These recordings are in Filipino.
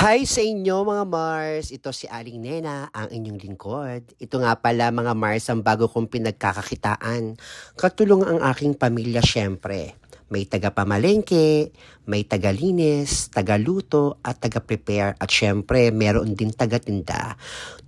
Hi sa inyo mga Mars! Ito si Aling Nena, ang inyong lingkod. Ito nga pala mga Mars ang bago kong pinagkakakitaan. Katulong ang aking pamilya syempre. May taga-pamalengke, may taga-linis, taga-luto, at taga-prepare. At syempre, meron din taga-tinda.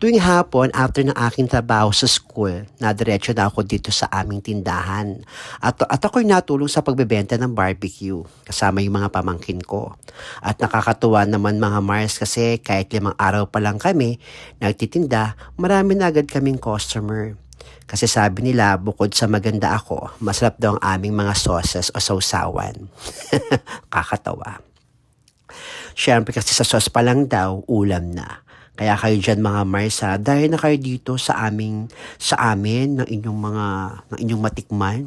Tuwing hapon, after ng aking trabaho sa school, nadiretso na ako dito sa aming tindahan. At, at ako'y natulong sa pagbebenta ng barbecue, kasama yung mga pamangkin ko. At nakakatuwa naman mga Mars kasi kahit limang araw pa lang kami nagtitinda, marami na agad kaming customer. Kasi sabi nila, bukod sa maganda ako, masarap daw ang aming mga sauces o sausawan. Kakatawa. Siyempre kasi sa sauce pa lang daw, ulam na. Kaya kayo dyan mga Marsa, dahil na kayo dito sa aming sa amin ng inyong mga ng inyong matikman,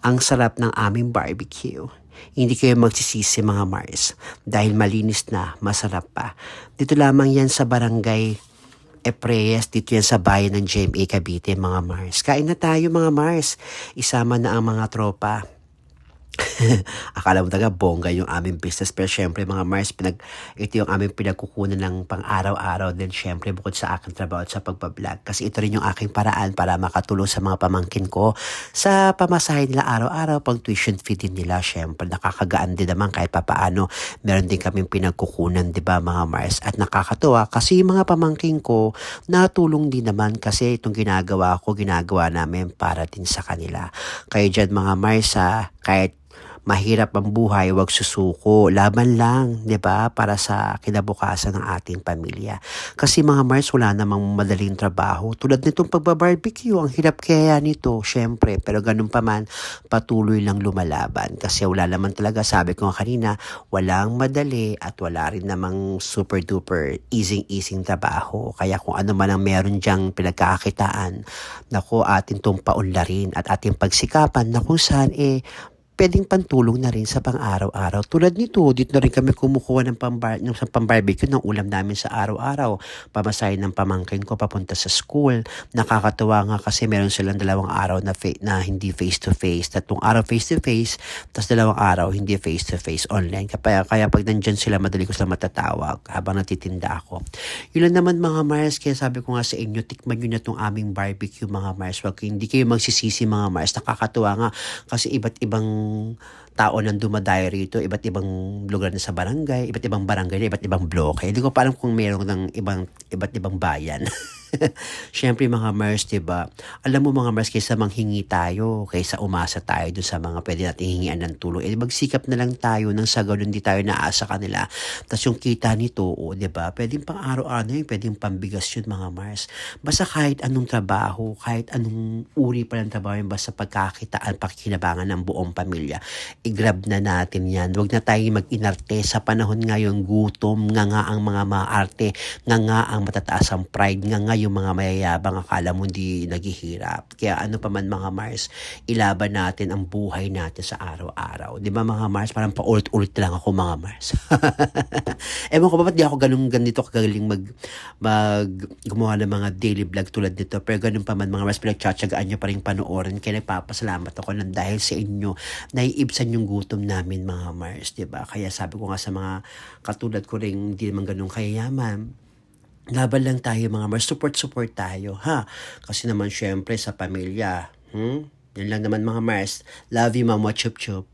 ang sarap ng aming barbecue. Hindi kayo magsisisi mga Mars dahil malinis na, masarap pa. Dito lamang yan sa barangay Epreyes, dito yan sa bayan ng GMA Cavite mga Mars. Kain na tayo mga Mars. Isama na ang mga tropa. Akala mo talaga bongga yung aming business pero syempre mga Mars pinag ito yung aming pinagkukunan ng pang araw-araw din syempre bukod sa aking trabaho at sa pagbablog. Kasi ito rin yung aking paraan para makatulong sa mga pamangkin ko sa pamasahe nila araw-araw pang tuition fee din nila syempre. Nakakagaan din naman kahit papaano. Meron din kaming pinagkukunan di ba mga Mars? At nakakatuwa kasi yung mga pamangkin ko natulong din naman kasi itong ginagawa ko ginagawa namin para din sa kanila. Kayo dyan mga Mars ha, kahit mahirap ang buhay, wag susuko. Laban lang, 'di ba? Para sa kinabukasan ng ating pamilya. Kasi mga Mars, wala namang madaling trabaho. Tulad nitong pagbabarbecue, ang hirap kaya nito, syempre. Pero ganun pa man, patuloy lang lumalaban. Kasi wala naman talaga, sabi ko kanina, walang madali at wala rin namang super duper easing-easing trabaho. Kaya kung ano man ang meron diyang pinagkakakitaan, nako atin tong paunlarin at ating pagsikapan na kung saan eh pwedeng pantulong na rin sa pang-araw-araw. Tulad nito, dito na rin kami kumukuha ng pambar ng sa pambarbecue ng ulam namin sa araw-araw. Pamasahin ng pamangkin ko papunta sa school. Nakakatuwa nga kasi meron silang dalawang araw na, na hindi face-to-face. Tatlong araw face-to-face, tapos dalawang araw hindi face-to-face online. Kaya, kaya pag nandyan sila, madali ko sila matatawag habang natitinda ako. Yun lang naman mga Mars, kaya sabi ko nga sa inyo, tikman nyo na itong aming barbecue mga Mars. Wag, hindi kayo magsisisi mga Mars. Nakakatuwa nga kasi iba't ibang tao nang dumadayo rito, iba't ibang lugar na sa barangay, iba't ibang barangay iba't ibang bloke. Hindi ko pa alam kung meron ng ibang iba't ibang bayan. Siyempre mga Mars, di ba? Alam mo mga Mars, kaysa manghingi tayo, kaysa umasa tayo dun sa mga pwede natin hingian ng tulong, eh magsikap na lang tayo nang sa ganun di tayo naasa kanila. Tapos yung kita nito, o, di ba? Pwedeng pang araw-araw yun, pwedeng pambigas yun mga Mars. Basta kahit anong trabaho, kahit anong uri pa ng trabaho yun, basta pagkakitaan, pakikinabangan ng buong pamilya, i-grab na natin yan. Huwag na tayo mag-inarte sa panahon ngayon, gutom, nga nga ang mga maarte, nga nga ang matataas ang pride, nga nga yung mga mayayabang akala mo hindi naghihirap. Kaya ano pa man mga Mars, ilaban natin ang buhay natin sa araw-araw. Di ba mga Mars, parang paulit-ulit lang ako mga Mars. Ewan ko ba, ba't di ako ganun ganito kagaling mag, mag gumawa ng mga daily vlog tulad nito. Pero ganun pa man mga Mars, pinagtsatsagaan nyo pa rin panoorin. Kaya nagpapasalamat ako ng dahil sa inyo, naiibsan yung gutom namin mga Mars. Di ba? Kaya sabi ko nga sa mga katulad ko rin, hindi naman ganun kayayaman laban lang tayo mga Mars, support-support tayo, ha? Kasi naman syempre sa pamilya, hmm? Yan lang naman mga Mars. Love you, Mama Chup Chup.